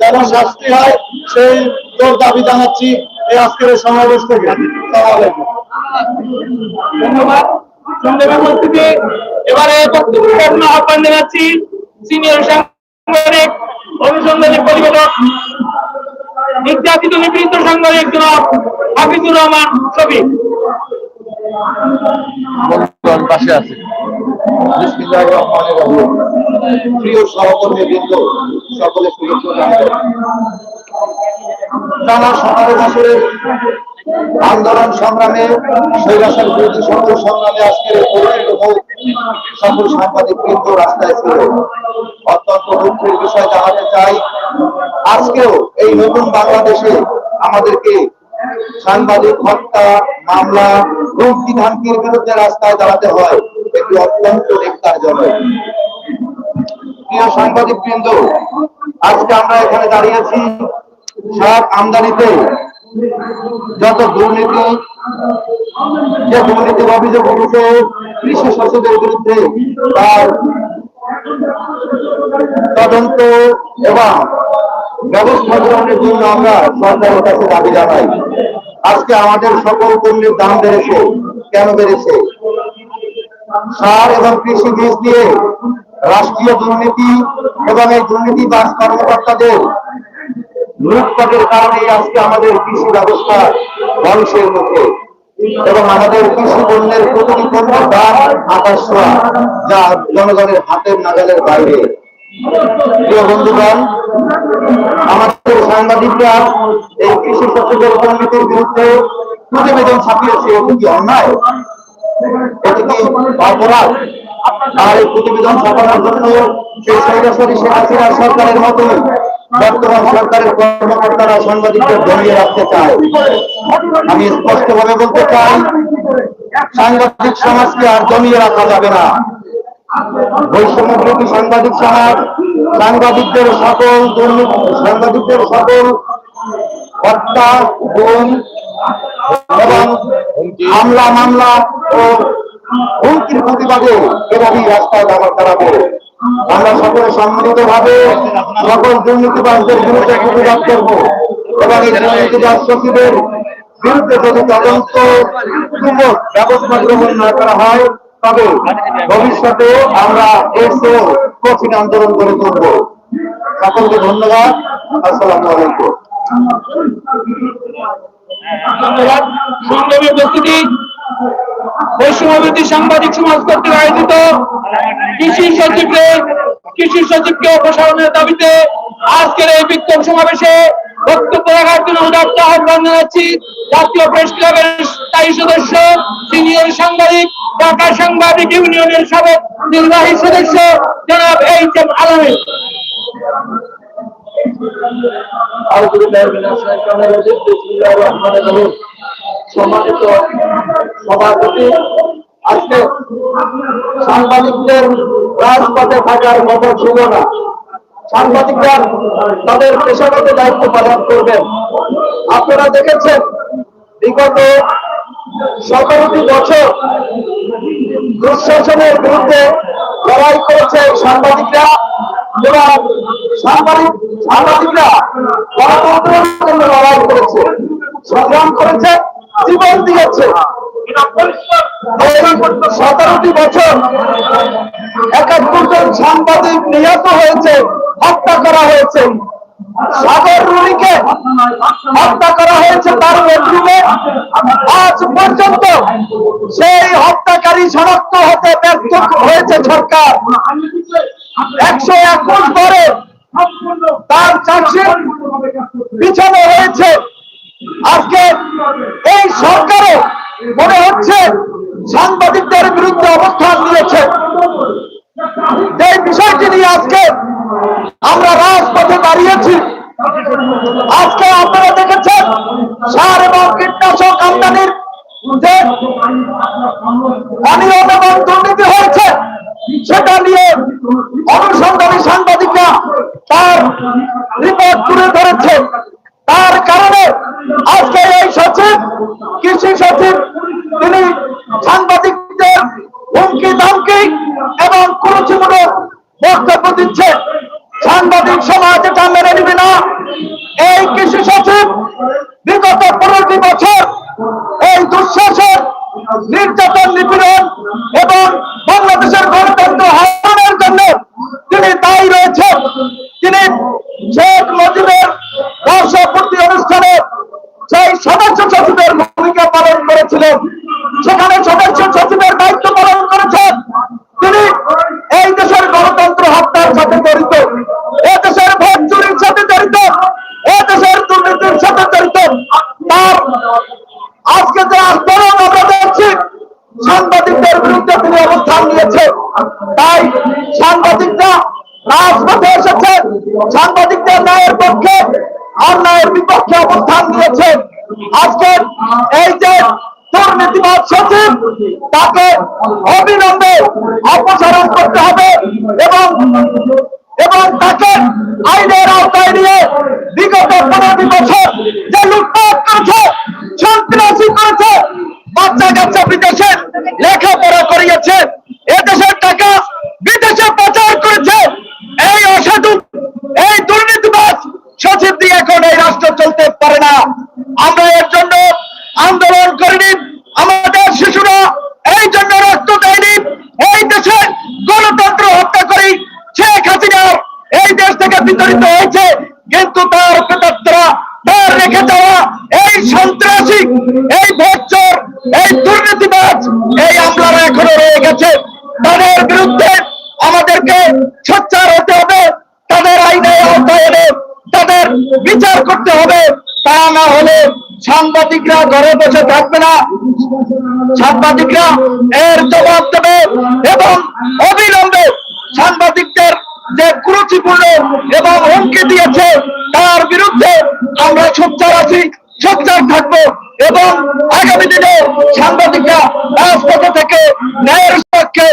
যেন শাস্তি হয়, সেই জোর দাবি জানাচ্ছি, এই আজকের সমাবেশ থেকে। ধন্যবাদ। এবারে আহ্বান জানাচ্ছি সিনিয়র সাংবাদিক, অনুসন্ধানী নির্যাতিত নিপীড়িত সাংবাদিক জনাব হাফিজুর রহমান ছবি। বন্ধুগণ পাশে আছে। প্রিয় সহকর্মী বৃন্দ, সকলে টানা সতেরো বছরের আন্দোলন সংগ্রামে, স্বৈরাচার বিরোধী সংগ্রাম সংগ্রামে আজকের সকল সাংবাদিক বৃন্দ রাস্তায় ছিল অত্যন্ত দুঃখের বিষয় জানাতে চাই, আজকেও এই নতুন বাংলাদেশে আমাদেরকে সাংবাদিক হত্যা, মামলা হুমকি ধামকির বিরুদ্ধে রাস্তায় দাঁড়াতে হয়। এটি অত্যন্ত নেকটারজনক প্রিয় সাংবাদিক বৃন্দ, আজকে আমরা এখানে দাঁড়িয়েছি সব আমদানিতে। যত দুর্নীতি, যে দুর্নীতির অভিযোগ উঠেছে, কৃষি সচিবের বিরুদ্ধে তার তদন্ত এবং ব্যবস্থা গ্রহণের জন্য আমরা সরকারের কাছে দাবি জানাই। আজকে আমাদের সকল পণ্যের দাম বেড়েছে। কেন বেড়েছে? সার এবং কৃষি বীজ দিয়ে রাষ্ট্রীয় দুর্নীতি এবং এই দুর্নীতিবাজ কর্মকর্তাদের লুটপাটের কারণে আজকে আমাদের কৃষি ব্যবস্থা ধ্বংসের মুখে এবং আমাদের কৃষি পণ্যের প্রতিটি পণ্যের দাম আকাশ যা জনগণের হাতের নাগালের বাইরে। সাংবাদিকরা এই প্রতিবেদন আর এই প্রতিবেদন ছাপানোর জন্য সৈরাসরি শেখ হাসিনা সরকারের মতোই বর্তমান সরকারের কর্মকর্তারা সাংবাদিকদের দমিয়ে রাখতে চায়। আমি স্পষ্টভাবে বলতে চাই, সাংবাদিক সমাজকে আর দমিয়ে রাখা যাবে না। বৈষম্য বিরোধী সাংবাদিক সমাজ, সাংবাদিকদের সকল দুর্নীতি, সাংবাদিকদের সকল হত্যা গুম এবং হামলা, মামলা ও হুমকির প্রতিবাদে এভাবেই রাস্তায় দাঁড়া দাঁড়াবো আমরা সকলে সম্মিলিত ভাবে সকল দুর্নীতিবাজদের বিরুদ্ধে প্রতিবাদ করব এবং এই দুর্নীতিবাজ সচিবের বিরুদ্ধে যদি তদন্ত ব্যবস্থা গ্রহণ না করা হয় তবে ভবিষ্যতে আমরা চেয়েও কঠিন আন্দোলন করে তুলব। সকলকে ধন্যবাদ। আসসালামু আলাইকুম। সাংবাদিক সমাজ কর্তৃক আয়োজিত কৃষি সচিবকে কৃষি সচিবকে অপসারণের দাবিতে আজকের এই বিক্ষোভ সমাবেশে বক্তব্য রাখার জন্য উদাত্ত আহ্বান জানাচ্ছি জাতীয় প্রেস ক্লাবের স্থায়ী সদস্য, সিনিয়র সাংবাদিক, ঢাকা সাংবাদিক ইউনিয়নের সাবেক নির্বাহী সদস্য, জনাব এইচ এম আলমী সাংবাদিকদের রাজপথে থাকার মতো ছিল না। সাংবাদিকরা তাদের পেশাগত দায়িত্ব পালন করবেন। আপনারা দেখেছেন, বিগত সতেরোটি বছর দুঃশাসনের বিরুদ্ধে লড়াই করেছে সাংবাদিকরা এবং সাংবাদিক সাংবাদিকরা গণতন্ত্রের জন্য লড়াই করেছে, সংগ্রাম করেছে, জীবন দিয়েছে। সতেরোটি বছর একাত্তর জন সাংবাদিক নিহত হয়েছে। হত্যা করা হয়েছে। সাগর রুনিকে হত্যা করা হয়েছে তার বেডরুমে আজ পর্যন্ত সেই হত্যাকারী শনাক্ত হতে ব্যর্থ হয়েছে সরকার। একশো একুশ বারে তার চার্জশিট পিছনে হয়েছে। আজকে এই সরকারও মনে হচ্ছে সাংবাদিকদের বসে থাকবে না। সাংবাদিকরা এর জবাব দেবে এবং অবিলম্বে সাংবাদিকদের যে কুরুচিপূর্ণ এবং হুমকি দিয়েছে তার বিরুদ্ধে আমরা সোচ্চার আছি, সোচ্চার থাকব এবং আগামী দিনে সাংবাদিকরা রাজপথে থেকে ন্যায়ের পক্ষে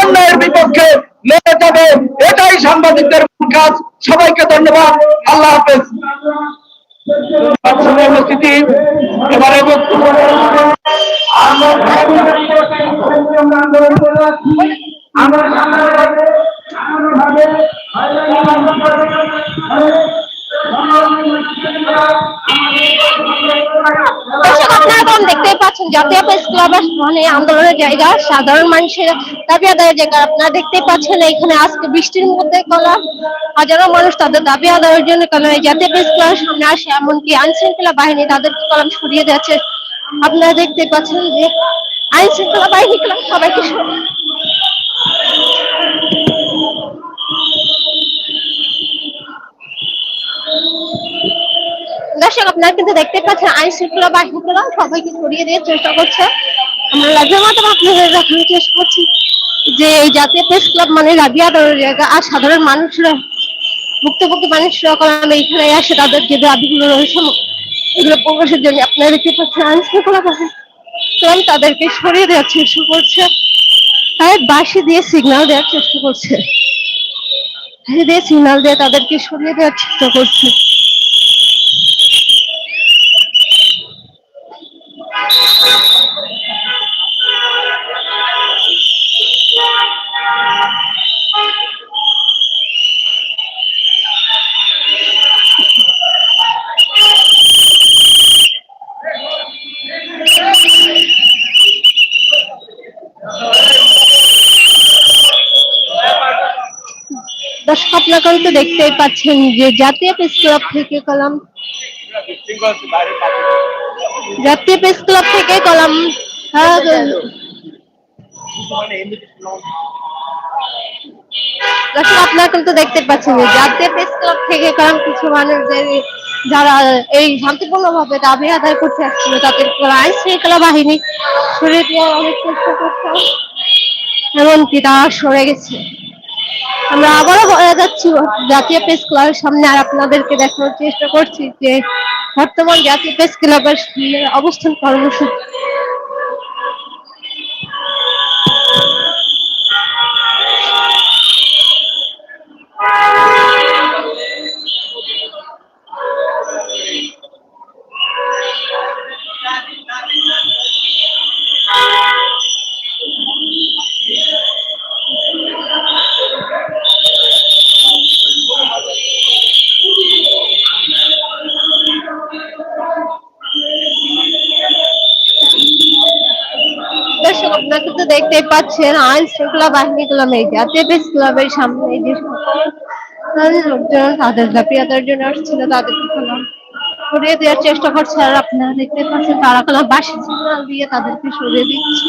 অন্যায়ের বিপক্ষে লেগে যাবে। এটাই সাংবাদিকদের কাজ। সবাইকে ধন্যবাদ। আল্লাহ হাফেজ। জায়গা, সাধারণ মানুষের দাবি আদায়ের জায়গা। আপনারা দেখতেই পাচ্ছেন এখানে আজকে বৃষ্টির মধ্যে কলা হাজারো মানুষ তাদের দাবি আদায়ের জন্য কলম জাতীয় প্রেস ক্লাবের সামনে আসে, এমনকি আইন শৃঙ্খলা বাহিনী তাদেরকে কলম সরিয়ে যাচ্ছে আপনারা দেখতেই পাচ্ছেন যে আইন শৃঙ্খলা বাহিনী কলম সবাইকে দর্শক, আপনারা কিন্তু দেখতে পাচ্ছেন আইন শৃঙ্খলা বাহিনী কলম সবাইকে সরিয়ে দেওয়ার চেষ্টা করছে আমরা লাজের মাধ্যমে আপনাদের দেখানোর চেষ্টা করছি যে এই জাতীয় প্রেস ক্লাব মানে রাবিয়া জায়গা, আর সাধারণ মানুষরা, ভুক্তভোগী মানুষরা কলম এইখানে আসে, তাদের যে দাবিগুলো রয়েছে, এগুলো প্রকাশের জন্য আপনারা দেখতে পাচ্ছেন আইন শৃঙ্খলা বাহিনী কলম তাদেরকে সরিয়ে দেওয়ার চেষ্টা করছে। তাই বাসি দিয়ে সিগন্যাল দেওয়ার চেষ্টা করছে। দিয়ে সিগন্যাল দিয়ে তাদেরকে সরিয়ে দেওয়ার চেষ্টা করছে। দর্শক আপনারা দেখতেই পাচ্ছেন যে জাতীয় প্রেস ক্লাব থেকে কলাম জাতীয় প্রেস ক্লাব থেকে কলাম হ্যাঁ, দর্শক আপনারা কিন্তু দেখতে পাচ্ছেন যে জাতীয় প্রেস ক্লাব থেকে কলাম কিছু মানুষ যে যারা এই শান্তিপূর্ণ ভাবে দাবি আদায় করতে আসছিল তাদের আইন শৃঙ্খলা বাহিনী সরিয়ে দেওয়ার অনেক চেষ্টা করছে। এমনকি তারা সরে গেছে। আমরা আবারও যাচ্ছি, জাতীয় প্রেস ক্লাবের সামনে আর আপনাদেরকে দেখানোর চেষ্টা করছি যে বর্তমান জাতীয় প্রেস ক্লাবের অবস্থান কর্মসূচি দেখতেই পাচ্ছেন আইন শৃঙ্খলা বাহিনী এই জাতীয় ক্লাবের সামনে যে লোকজন, তাদের আদায়ের জন্য আসছিল তাদেরকে সরিয়ে দেওয়ার চেষ্টা করছে, আর আপনারা দেখতে পাচ্ছেন তারা কলম বাসি দিয়ে তাদেরকে সরিয়ে দিচ্ছে।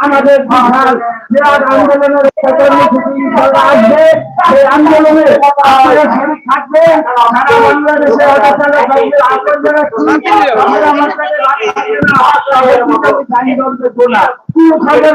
আমাদের বিশাল বিরাট আন্দোলনের আসবে সেই আন্দোলনে আপনারা শরীর থাকবেন সারা বাংলাদেশে হাজার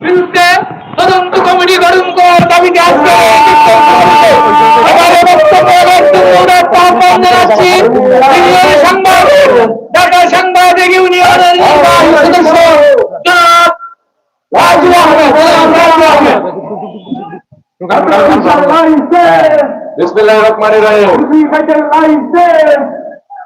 বিরুদ্ধে তদন্ত কমিটি গঠন করার দাবিতে আজকে এই বিক্ষোভ সমাবেশে এবারে বক্তব্য রাখতে আহ্বান জানাচ্ছি সিনিয়র সাংবাদিক ঢাকা সাংবাদিক ইউনিয়নের সদস্য জনাব রাজু আহমেদ বিসমিল্লাহির রহমানির রহিম।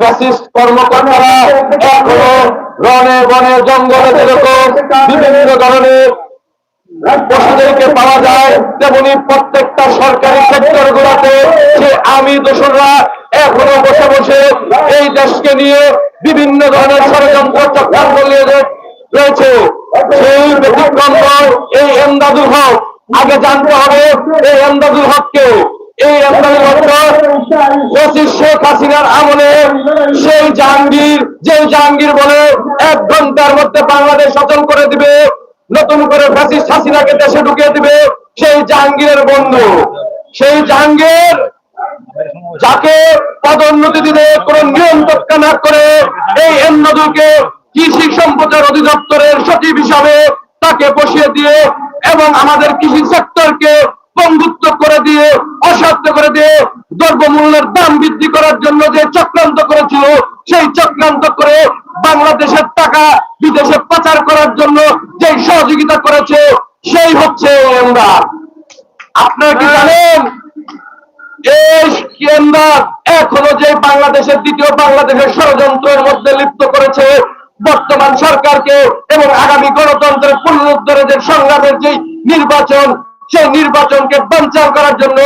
ফ্যাসিস্ট কর্মকর্তারা এখনও রনে বনে জঙ্গলে যেরকম বিভিন্ন ধরনের পশুদেরকে পাওয়া যায়, তেমনি প্রত্যেকটা সরকারি সেক্টর গুলাতে যে আমি দোসররা এখনও বসে বসে এই দেশকে নিয়ে বিভিন্ন ধরনের ষড়যন্ত্র, চক্রান্ত নিয়ে রয়েছে, সেই ব্যতিক্রম এই এমদাদুল হক। আগে জানতে হবে, এই এমদাদুল হককে এই শেখ হাসিনার আমলে সেই জাহাঙ্গীর যে জাহাঙ্গীর বলে এক ঘণ্টার মধ্যে বাংলাদেশ অচল করে দিবে, নতুন করে ফ্যাসিস্ট হাসিনাকে দেশে ঢুকিয়ে দিবে, সেই জাহাঙ্গীরের বন্ধু। সেই জাহাঙ্গীর যাকে পদোন্নতি দিতে কোন নিয়ম তৎকা না করে এই এন্নদুকে কৃষি সম্পদের অধিদপ্তরের সচিব হিসাবে তাকে বসিয়ে দিয়ে এবং আমাদের কৃষি সেক্টরকে বন্ধুত্ব করে দিয়ে অসাধ্য করে দিয়ে দ্রব্যমূল্যের দাম বৃদ্ধি করার জন্য যে চক্রান্ত করেছিল সেই চক্রান্ত করে বাংলাদেশের টাকা বিদেশে পাচার করার জন্য যে সহযোগিতা করেছে সেই হচ্ছে আমরা আপনারা কি জানেন? এই কেন্দ্র এখনও যে বাংলাদেশের দ্বিতীয় বাংলাদেশের ষড়যন্ত্রের মধ্যে লিপ্ত করেছে বর্তমান সরকারকে এবং আগামী গণতন্ত্রের পুনরুদ্ধারের যে সংগ্রামের যে নির্বাচন সেই নির্বাচনকে বাঞ্চাল করার জন্য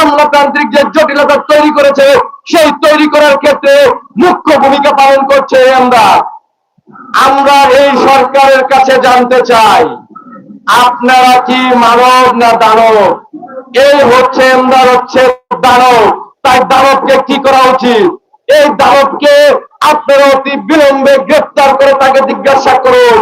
আমলাতান্ত্রিক যে জটিলতা তৈরি করেছে, সেই তৈরি করার ক্ষেত্রে মুখ্য ভূমিকা পালন করছে আমরা। আমরা এই সরকারের কাছে জানতে চাই, আপনারা কি মানব না দানব? এই হচ্ছে আমরা হচ্ছে দানব। তাই দানবকে কি করা উচিত? এই দানবকে আপনারা অতি বিলম্বে গ্রেফতার করে তাকে জিজ্ঞাসা করুন।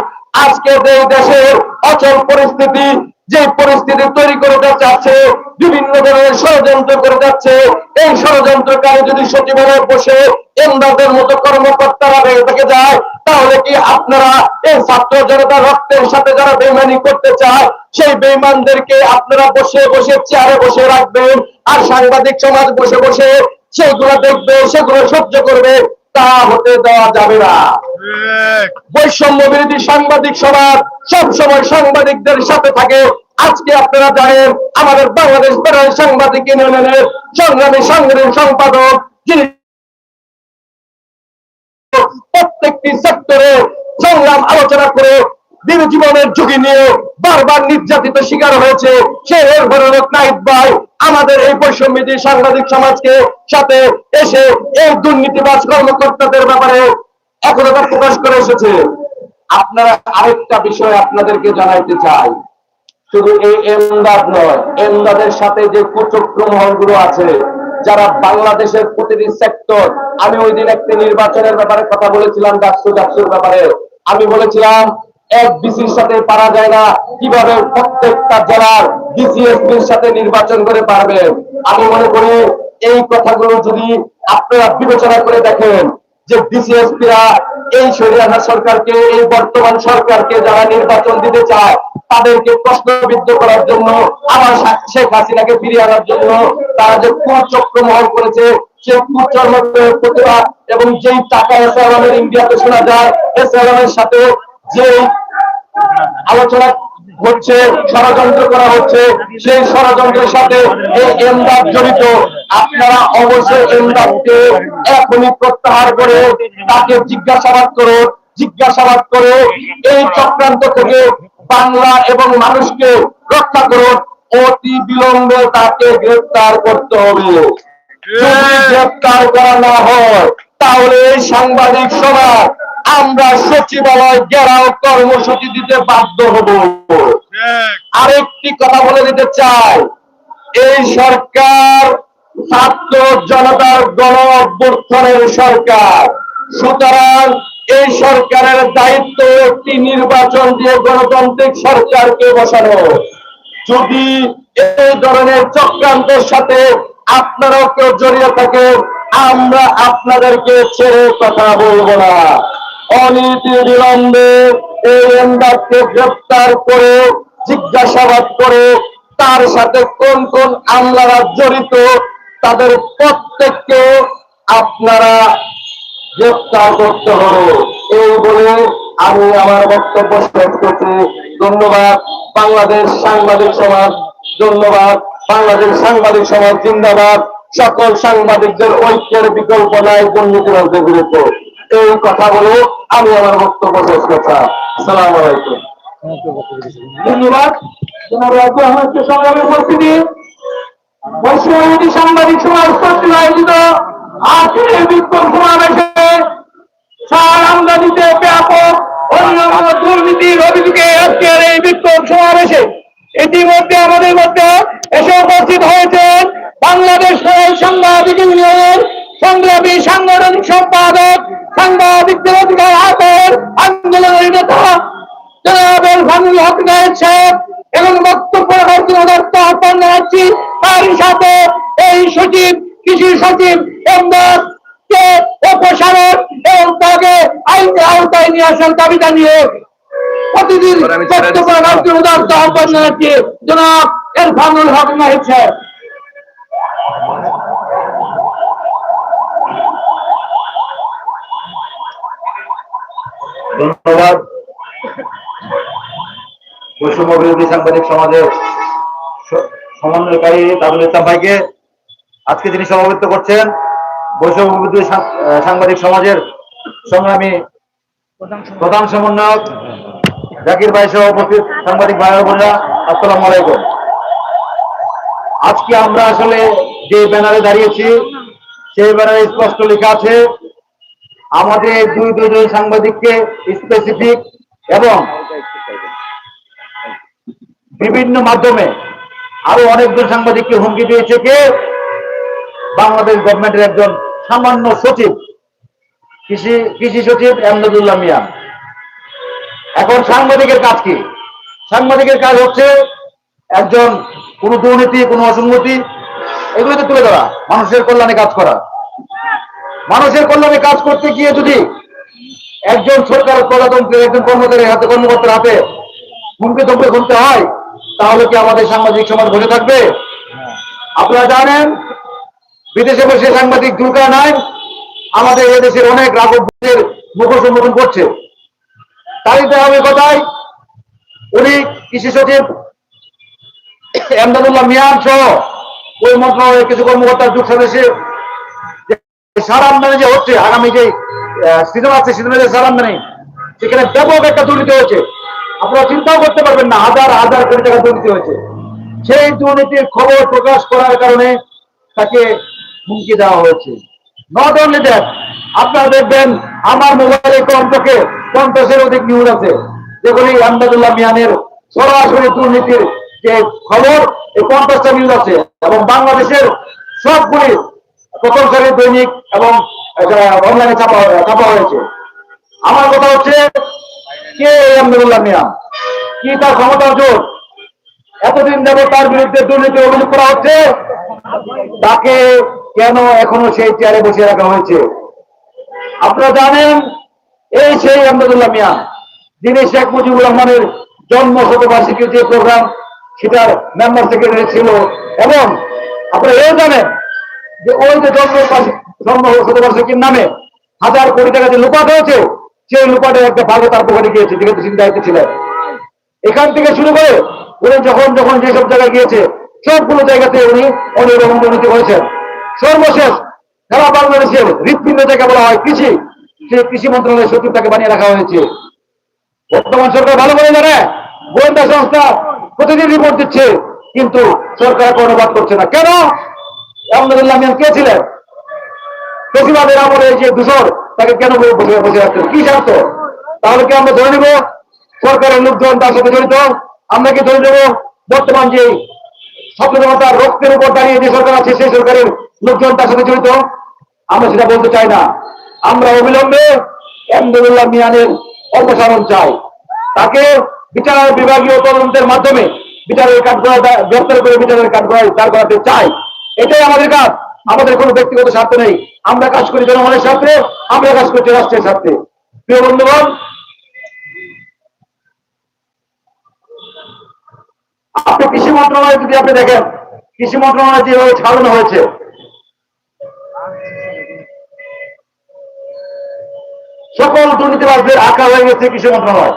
আজকে যে দেশের অচল পরিস্থিতি যে পরিস্থিতি তৈরি করে যাচ্ছে বিভিন্ন ধরনের ষড়যন্ত্র করে যাচ্ছে এই ষড়যন্ত্রকারী যদি সচিবালয়ে বসে এমদাদের মতো কর্মকর্তারা থেকে যায় তাহলে কি আপনারা এই ছাত্র জনতা রক্তের সাথে যারা বেমানি করতে চায় সেই বেইমানদেরকে আপনারা বসে বসে চেয়ারে বসে রাখবেন আর সাংবাদিক সমাজ বসে বসে সেগুলো দেখবে সেগুলো সহ্য করবে তা হতে দেওয়া যাবে না। বৈষম্য বিরোধী সাংবাদিক সমাজ সবসময় সাংবাদিকদের সাথে থাকে। আজকে আপনারা জানেন, আমাদের বাংলাদেশ বেড়াই সাংবাদিক ইউনিয়নের সংগ্রামী সাংগঠনিক সম্পাদক, যিনি প্রত্যেকটি সেক্টরে সংগ্রাম আলোচনা করে দীর্ঘ জীবনের ঝুঁকি নিয়ে বারবার নির্যাতিত শিকার হয়েছে, সে এর ভরণক নাইট ভাই। আমাদের এই বৈষম্যদী সাংবাদিক সমাজকে সাথে এসে এই দুর্নীতিবাজ কর্মকর্তাদের ব্যাপারে একতা প্রকাশ করে এসেছে। আপনারা আরেকটা বিষয় আপনাদেরকে জানাইতে চাই। শুধু এই এমদাদ নয়, এমদাদের সাথে যে কুচক্র মহলগুলো আছে, যারা বাংলাদেশের প্রতিটি সেক্টর আমি ওই দিন একটি নির্বাচনের ব্যাপারে কথা বলেছিলাম, ডাকসু ডাকসুর ব্যাপারে। আমি বলেছিলাম, এক ডিসির সাথে পারা যায় না, কীভাবে প্রত্যেকটা জেলার ডিসিএসপির সাথে নির্বাচন করে পারবেন আমি মনে করি, এই কথাগুলো যদি আপনারা বিবেচনা করে দেখেন, যে ডিসিএসপিরা এই শরিয়ানা সরকারকে, এই বর্তমান সরকারকে যারা নির্বাচন দিতে চায়, তাদেরকে প্রশ্নবিদ্ধ করার জন্য, আমার শেখ হাসিনাকে ফিরিয়ে আনার জন্য তারা যে কুচক্র মহল করেছে এবং যেই টাকা এস আলমের ইন্ডিয়াতে শোনা যায় এস আলমের সাথে যে আলোচনা হচ্ছে, ষড়যন্ত্র করা হচ্ছে। সেই ষড়যন্ত্রের সাথে এই এমদাদ জড়িত, আপনারা অবশ্যই এমদাদকে এখনই প্রত্যাহার করে তাকে জিজ্ঞাসাবাদ করুন জিজ্ঞাসাবাদ করে, এই চক্রান্ত থেকে বাংলা এবং মানুষকে রক্ষা করুন। অতি বিলম্বে তাকে গ্রেফতার করতে হবে। যদি গ্রেফতার করা না হয়, তাহলে এই সাংবাদিক সমাজ আমরা সচিবালয় ঘেরাও কর্মসূচি দিতে বাধ্য হব। আরেকটি কথা বলে দিতে চাই, এই সরকার ছাত্র জনতার গণ অভ্যুত্থানের সরকার। সুতরাং এই সরকারের দায়িত্ব একটি নির্বাচন দিয়ে গণতান্ত্রিক সরকারকে বসানো। যদি এই ধরনের চক্রান্তের সাথে আপনারাও কেউ জড়িয়ে থাকেন, আমরা আপনাদেরকে ছেড়ে কথা বলব না। অনীতি বিলম্বে গ্রেপ্তার করে, জিজ্ঞাসাবাদ করে, তার সাথে কোন কোন আমলারা জড়িত, তাদের প্রত্যেককে আপনারা গ্রেপ্তার করতে হবে। এই বলে আমি আমার বক্তব্য শেষ করছি। ধন্যবাদ। বাংলাদেশ সাংবাদিক সমাজ, ধন্যবাদ। বাংলাদেশ সাংবাদিক সমাজ জিন্দাবাদ। সকল সাংবাদিকদের ঐক্যের বিকল্প নাই দুর্নীতিবাজদের বিরুদ্ধে। এই কথা বলে আমি আমার বক্তব্য শেষ করছি সালাম আলাইকুম। ধন্যবাদ। ইতিমধ্যে আমাদের মধ্যে এসে উপস্থিত হয়েছেন বাংলাদেশ সাংবাদিক ইউনিয়নের সংগ্রামী সাংগঠনিক সম্পাদক সাংবাদিকদের অধিকার আদায়ের আন্দোলনের নেতা জনাবের ফানুল হক নায়ক এবং বক্তব্য রাখার জন্য দত্ত আহ্বান জানাচ্ছি। তারই সাথে এই সচিব কৃষি সচিব এমদাদ কে অপসারণ এবং তাকে আইনের আওতায় নিয়ে আসার দাবি জানিয়ে প্রতিদিন বক্তব্য রাখার জন্য দত্ত আহ্বান জানাচ্ছি। জনাব এরফানুল হক নায়ক ধন্যবাদ। বৈষম্য বিরোধী সাংবাদিক সমাজের সমন্বয়কারী তাজুল ইসলাম ভাইকে আজকে যিনি সভাপতিত্ব করছেন বৈষম্য বিরোধী সাংবাদিক সমাজের সংগ্রামী প্রধান সমন্বয়ক জাকির ভাই সহ উপস্থিত সাংবাদিক ভাই বোনেরা, আসসালামু আলাইকুম। আজকে আমরা আসলে যে ব্যানারে দাঁড়িয়েছি, সেই ব্যানারে স্পষ্ট লেখা আছে আমাদের দুই দুজন সাংবাদিককে স্পেসিফিক এবং বিভিন্ন মাধ্যমে আরও অনেকজন সাংবাদিককে হুমকি দিয়েছে কে? বাংলাদেশ গভর্নমেন্টের একজন সামান্য সচিব, কৃষি কৃষি সচিব এমদাদুল্লাহ মিয়া। এখন সাংবাদিকের কাজ কি? সাংবাদিকের কাজ হচ্ছে একজন কোন দুর্নীতি, কোন অসঙ্গতি, এগুলোতে তুলে ধরা, মানুষের কল্যাণে কাজ করা। মানুষের কল্যাণে কাজ করতে গিয়ে যদি একজন সরকার প্রজাতন্ত্রের একজন কর্মচারীর হাতে কর্মকর্তার হাতে হুমকি ধমকে খুলতে হয়, তাহলে কি আমাদের সাংবাদিক সমাজ বসে থাকবে? আপনারা জানেন, বিদেশে বসে সাংবাদিক দুর্গা নাই আমাদের এদেশের অনেক রাজনীতির মুখ সম্বোধন করছে। তাই হবে কথায়, উনি কৃষি সচিব এমদাদুল্লাহ মিয়ান সহ ওই মন্ত্রণালয়ের কিছু কর্মকর্তার যুগ সদস্য সার আমদানি যে হচ্ছে, আগামী যে আছে যে আমদানি সেখানে ব্যাপক একটা দুর্নীতি হয়েছে। আপনারা চিন্তাও করতে পারবেন না, হাজার হাজার কোটি টাকা দুর্নীতি হয়েছে। সেই দুর্নীতির খবর প্রকাশ করার কারণে তাকে হুমকি দেওয়া হয়েছে। নট অনলি দ্যাট আপনারা দেখবেন, আমার মোবাইলে কমপক্ষে পঞ্চাশের অধিক নিউজ আছে। মিয়ানের সরাসরি দুর্নীতির যে খবর, এই পঞ্চাশটা নিউজ আছে। এবং বাংলাদেশের সবগুলি প্রথম শ্রেণির দৈনিক এবং অনলাইনে ছাপা ছাপা হয়েছে। আমার কথা হচ্ছে, কে এই আহমদুল্লাহ মিয়া? কি তার ক্ষমতার জোর? এতদিন যাবত তার বিরুদ্ধে দুর্নীতি অভিযোগ করা হচ্ছে, তাকে কেন এখনও সেই চেয়ারে বসিয়ে রাখা হয়েছে? আপনারা জানেন, এই সেই আহমদুল্লাহ মিয়া, যিনি শেখ মুজিবুর রহমানের জন্ম শতবার্ষিকী যে প্রোগ্রাম সেটার মেম্বার সেক্রেটারি ছিল। এবং আপনারা এও জানেন যে ওই যে শতবার্ষিকীর নামে? হাজার কোটি টাকা যে লুপাট হয়েছে, সেই লুপাটের একটা ভালো তার পকেটে গিয়েছে যেহেতু তিনি দায়িত্ব ছিলেন। এখান থেকে শুরু করে উনি যখন যখন যেসব জায়গায় গিয়েছে, সবগুলো জায়গাতে উনি অনেক রকম দুর্নীতি করেছেন। সর্বশেষ সারা বাংলাদেশের হৃৎপিণ্ড জায়গা বলা হয় কৃষি, সেই কৃষি মন্ত্রণালয়ের সচিব তাকে বানিয়ে রাখা হয়েছে। বর্তমান সরকার ভালো করে জানে, গোয়েন্দা সংস্থা প্রতিদিন রিপোর্ট দিচ্ছে, কিন্তু সরকার বাদ করছে না। কেন? আহমদুল্লাহ মিয়ান কে ছিলেন? প্রতিবাদের আমলে যে দূষণ, তাকে কেন বসে বসে রাখছেন? কি স্বার্থ? তাহলে কি আমরা ধরে নিব? সরকারের লোকজন তার সাথে জড়িত? আমরা কি ধরে নেব? বর্তমান যে সচেতনতার রক্তের উপর দাঁড়িয়ে যে সরকার আছে, সেই সরকারের লোকজন তার সাথে জড়িত? আমরা সেটা বলতে চাই না। আমরা অবিলম্বে আহমদুল্লাহ মিয়ানের অপসারণ চাই। তাকে বিচার বিভাগীয় তদন্তের মাধ্যমে বিচারের দা- গ্রেপ্তার করে বিচারের দাঁড় করাতে চাই। এটাই আমাদের কাজ। আমাদের কোনো ব্যক্তিগত স্বার্থ নেই। আমরা কাজ করি জনগণের স্বার্থে, আমরা কাজ করছি রাষ্ট্রের স্বার্থে। প্রিয় বন্ধুগণ, আপনি কৃষি মন্ত্রণালয় যদি আপনি দেখেন, কৃষি মন্ত্রণালয় যেভাবে ছাড়ানো হয়েছে, সকল দুর্নীতিবাজদের আঁকা হয়ে গেছে কৃষি মন্ত্রণালয়।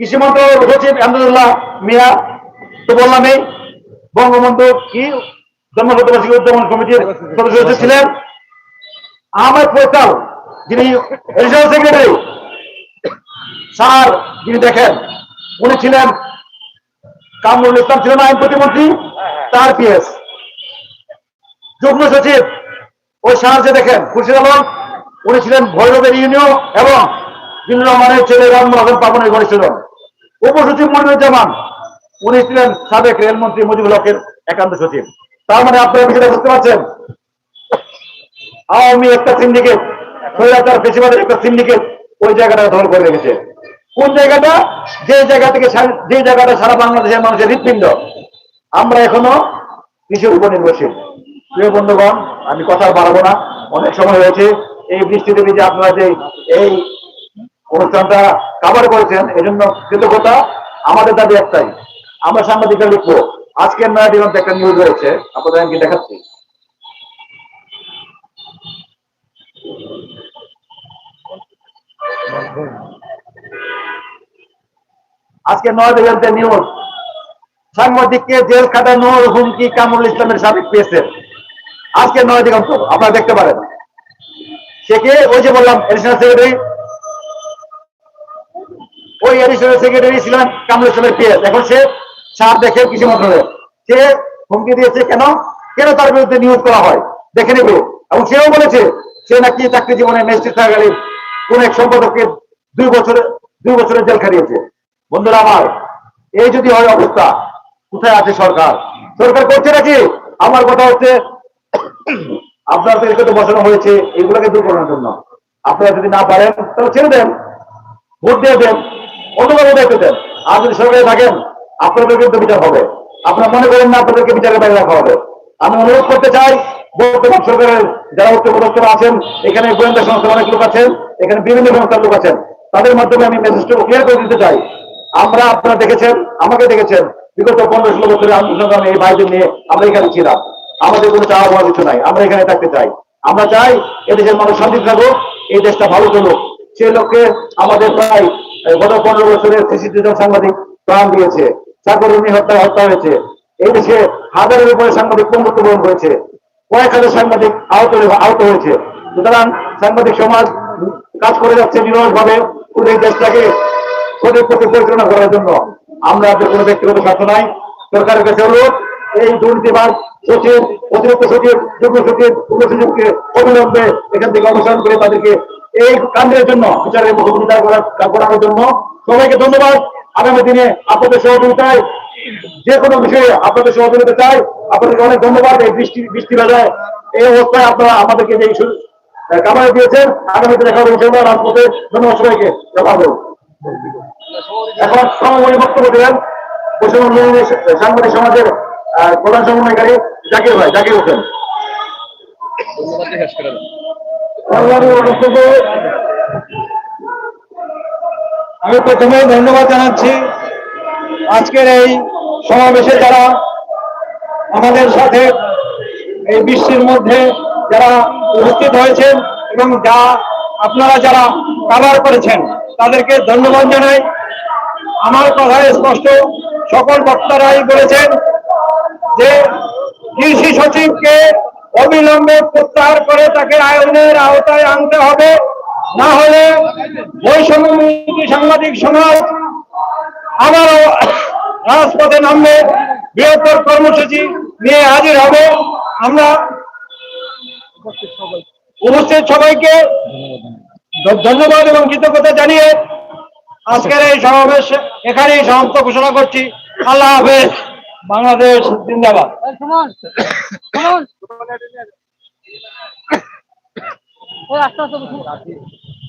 কৃষি মন্ত্রণালয়ের সচিব আহমদুল্লাহ মিয়া, তো বললামই বঙ্গবন্ধু কি কমিটির সদস্য ছিলেন। যিনি সেক্রেটারি, স্যার যিনি দেখেন, উনি ছিলেন কামরুল ইসলাম ছিলেন আইন প্রতিমন্ত্রী, তার পিএস। যুগ্ম সচিব ওই সাহায্যে দেখেন, খুরশিদ আলম, উনি ছিলেন ভৈরবের ইউনিয়ন এবং জিল্লুর রহমানের ছেলে রামুল হাসান ঘনিষ্ঠজন উপসচিব মনিরুজ্জামান, উনি ছিলেন সাবেক রেলমন্ত্রী মুজিবুল হকের একান্ত সচিব। তার মানে আপনারা বিষয়টা বুঝতে পারছেন? আওয়ামী একটা সিন্ডিকেট স্বৈরাচার পেশিবাদের একটা সিন্ডিকেট ওই জায়গাটা দখল করে রেখেছে। কোন জায়গাটা? যে জায়গা থেকে যে জায়গাটা সারা বাংলাদেশের মানুষের হৃৎপিণ্ড। আমরা এখনও কৃষির উপর নির্ভরশীল। প্রিয় বন্ধুগণ, আমি কথা বাড়াবো না। অনেক সময় হয়েছে, এই বৃষ্টিতে যে আপনারা যে এই অনুষ্ঠানটা কাভার করেছেন এই জন্য কৃতজ্ঞতা। আমাদের দাবি একটাই, আমরা সাংবাদিকরা লিখব। আজকের নয়া দিগন্তে একটা নিউজ রয়েছে, আপনাদের আমি দেখাচ্ছি? আজকে নয় দিগন্তে নিউজ সাংবাদিককে জেল খাটানোর হুমকি কামরুল ইসলামের সাবেক পেয়েছে আজকে নয় দিগন্ত আপনারা দেখতে পারেন। সে কে? ওই যে বললাম এডিশনাল সেক্রেটারি ওই এডিশনাল সেক্রেটারি ছিলেন কামরুল ইসলামের পিএস এখন সে সার দেখে কৃষি মন্ত্রণালয়ে সে হুমকি দিয়েছে কেন? কেন তার বিরুদ্ধে নিয়োগ করা হয়? দেখে নেবে। এবং সেও বলেছে, সে নাকি চাকরি জীবনে ম্যাজিস্ট্রেট থাকাকালীন কোন এক সম্পাদককে দুই বছরে, দুই বছরের জেল খাটিয়েছে। বন্ধুরা আমার, এই যদি হয় অবস্থা, কোথায় আছে সরকার? সরকার করছে নাকি? আমার কথা হচ্ছে আপনাদেরকে তো বসানো হয়েছে, এগুলোকে দূর করানোর জন্য। আপনারা যদি না পারেন, তাহলে ছেড়ে দেন, ভোট দিয়ে দেন, অন্যভাবে দায়িত্ব দেন। আর যদি সরকারে থাকেন আপনাদের কিন্তু বিচার হবে। আপনারা মনে করেন না আপনাদেরকে বিচারের বাইরে রাখা হবে। আমি অনুরোধ করতে চাই বর্তমান সরকারের যারা উচ্চপদস্থরা আছেন, এখানে গোয়েন্দা সংস্থার অনেক লোক আছেন, এখানে বিভিন্ন সংস্থার লোক আছেন, তাদের মাধ্যমে আমি মেসেজটা ক্লিয়ার করে দিতে চাই। আমরা আপনারা দেখেছেন, আমাকে দেখেছেন, বিগত পনেরো ষোলো বছরে আন্দোলন এই ভাইদের নিয়ে আমরা এখানে ছিলাম। আমাদের কোনো চাওয়া পাওয়ার কিছু নাই, আমরা এখানে থাকতে চাই। আমরা চাই এদেশের মানুষ শান্তি থাকুক, এই দেশটা ভালো চলুক। সেই লক্ষ্যে আমাদের প্রায়, গত পনেরো বছরের জন সাংবাদিক প্রাণ দিয়েছে। চাকরুনি হত্যা হত্যা হয়েছে। এই দেশে হাজারের উপরে সাংবাদিক মৃত্যুবরণ হয়েছে কয়েক হাজার সাংবাদিক আহত আহত হয়েছে। সুতরাং সাংবাদিক সমাজ কাজ করে যাচ্ছে নিরস ভাবে পুরো দেশটাকে সঠিক পথে পরিচালনা করার জন্য। আমরা কোনো ব্যক্তিগত স্বার্থ নাই। সরকারের কাছে অনুরোধ, এই দুর্নীতিবাদ সচিব, অতিরিক্ত সচিব, যুগ্ম সচিব উপ সচিবকে অবিলম্বে এখান থেকে অবসান করে তাদেরকে এই কাণ্ডের জন্য বিচারের মুখোমুখি দাঁড় করা- দাঁড় করানোর জন্য সবাইকে ধন্যবাদ। আগামী দিনে আপনাদের সহযোগিতায় যে কোনো বিষয়ে আপনাদের সহযোগিতা চাই। আপনাদেরকে অনেক ধন্যবাদ এই বৃষ্টি বৃষ্টি বেলায় এই অবস্থায় আপনারা আমাদেরকে যে কামাই দিয়েছেন আগামীতে দেখা হবে ইনশাআল্লাহ রাজপথে ধন্যবাদ সবাইকে। ভালো এখন সময় বক্তব্য দিলেন পশ্চিমবঙ্গ সাংবাদিক সমাজের প্রধান সমন্বয়কারী জাকির ভাই। জাকির হোসেন। আমি প্রথমে ধন্যবাদ জানাচ্ছি। আজকের এই সমাবেশে যারা আমাদের সাথে এই বিশ্বের মধ্যে যারা উপস্থিত হয়েছেন এবং যা আপনারা যারা কাভার করেছেন, তাদেরকে ধন্যবাদ জানাই। আমার কথায় স্পষ্ট সকল বক্তারাই বলেছেন যে কৃষি সচিবকে অবিলম্বে প্রত্যাহার করে তাকে আইনের আওতায় আনতে হবে। না হলে বৈষম্য সাংবাদিক সমাজ আবারও রাজপথে নামবে, বৃহত্তর কর্মসূচি নিয়ে হাজির হবে। আমরা উপস্থিত সবাইকে ধন্যবাদ এবং কৃতজ্ঞতা জানিয়ে আজকের এই সমাবেশ এখানেই সমাপ্ত ঘোষণা করছি। আল্লাহ হাফেজ। বাংলাদেশ জিন্দাবাদ। আস্তে আস্তে